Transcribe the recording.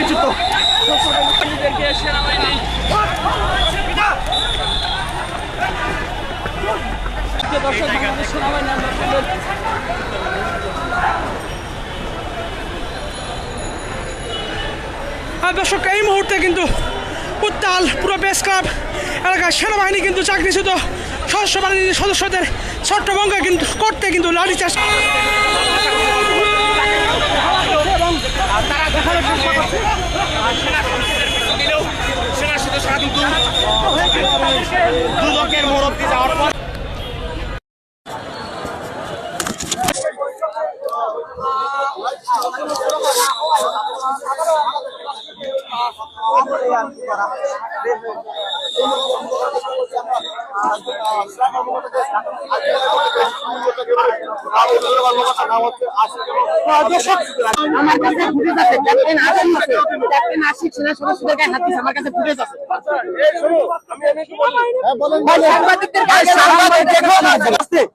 বিচ্যুত দর্শক আর দর্শক, এই মুহূর্তে কিন্তু উত্তাল পুরো বেস ক্লাব এলাকায় সেনাবাহিনী কিন্তু চাকরিচ্যুত সদস্য বাহিনীর সদস্যদের ছট্টভঙ্গ কিন্তু করতে কিন্তু লাঠি চাষ কিন্তু দুদকের মুরব্বী যাওয়ার পর আমার কাছে ফুটেজ আছে ক্যাপ্টেন আশিক আছে ক্যাপ্টেন আশিক সেনা সদস্যদের গায়ে হাত আমার কাছে ফুটেজ আছে সাংবাদিকদের।